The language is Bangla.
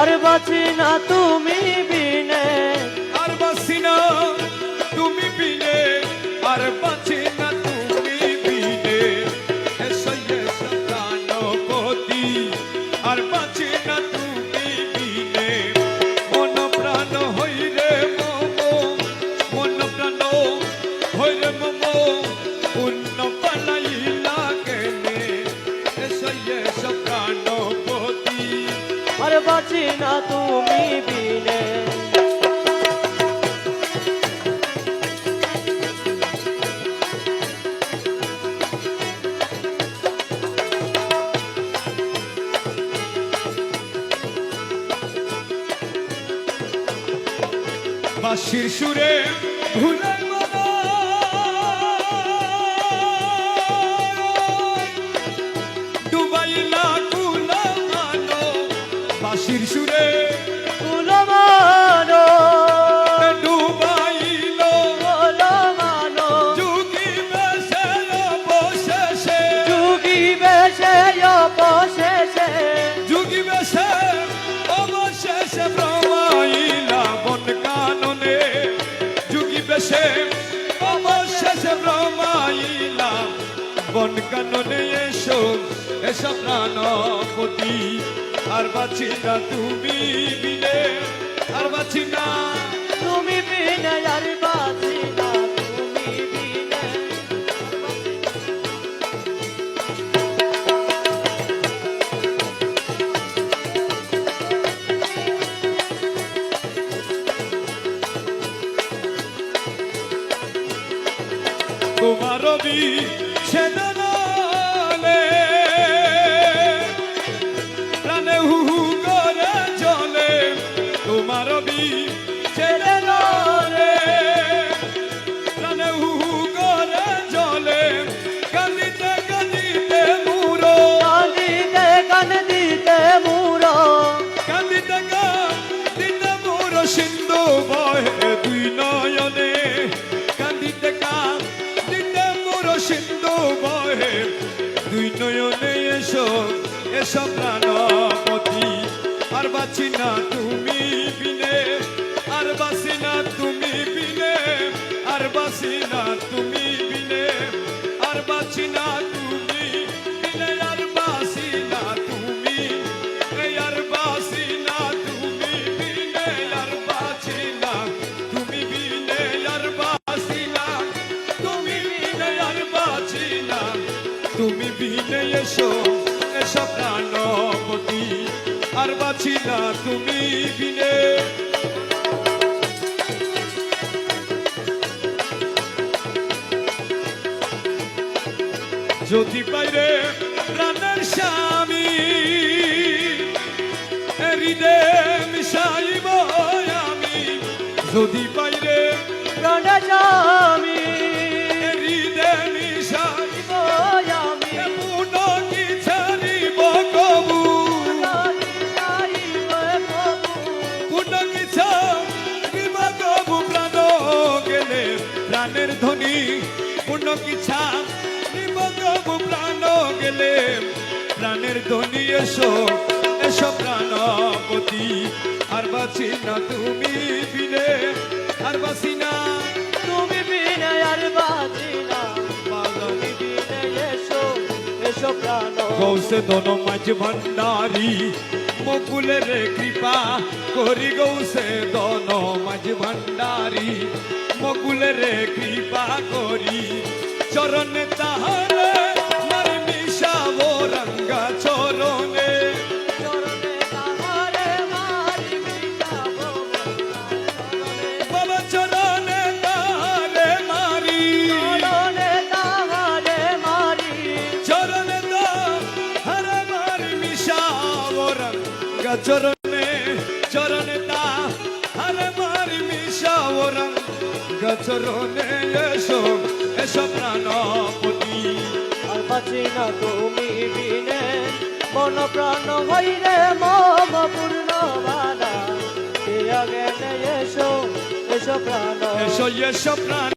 আর বাঁচি না তুমি বাঁচি না তুমি বিনে। বাঁশির সুরে ভুলে বন কাননে এসো এসো প্রাণপতি আর না তুমি বিনে, আর বাঁচি না তুমি বিনে, আর বাঁচি না তোমার রবি দুই নয়নে এসো এসো প্রাণপতি। আর বাঁচি না তুমি বিনে, আর বাঁচি না তুমি বিনে। তুমি বিনে এসো এসো প্রাণপতি আর বাঁচি না তুমি বিনে। যদি বাইরে প্রাণের স্বামী হৃদে মিশাইব আমি। যদি প্রাণের ধ্বনি, পূর্ণ কি ছাড়িব কবু প্রাণ গেলে। প্রাণের ধ্বনি এসো এসো প্রাণপতি। আর বাঁচি না তুমি বিনে আর বাঁচি না তুমি বিনে আর বাঁচি না। এসো এসো প্রাণ। গৌসে দন মাঝ ভণ্ডারি মকুলের কৃপা করি গৌসে দন মাঝ ভণ্ডারি মকুলের কৃপা করি। চরণে তাহারে মিশাব রঙ্গা চরণে। চরণে এসো এসো প্রাণপতি। আর বাঁচি না তুমি বিনে মন প্রাণ হইরে মম পূর্ণ বাধা এসো এসো প্রাণ। এসো এসো প্রাণ।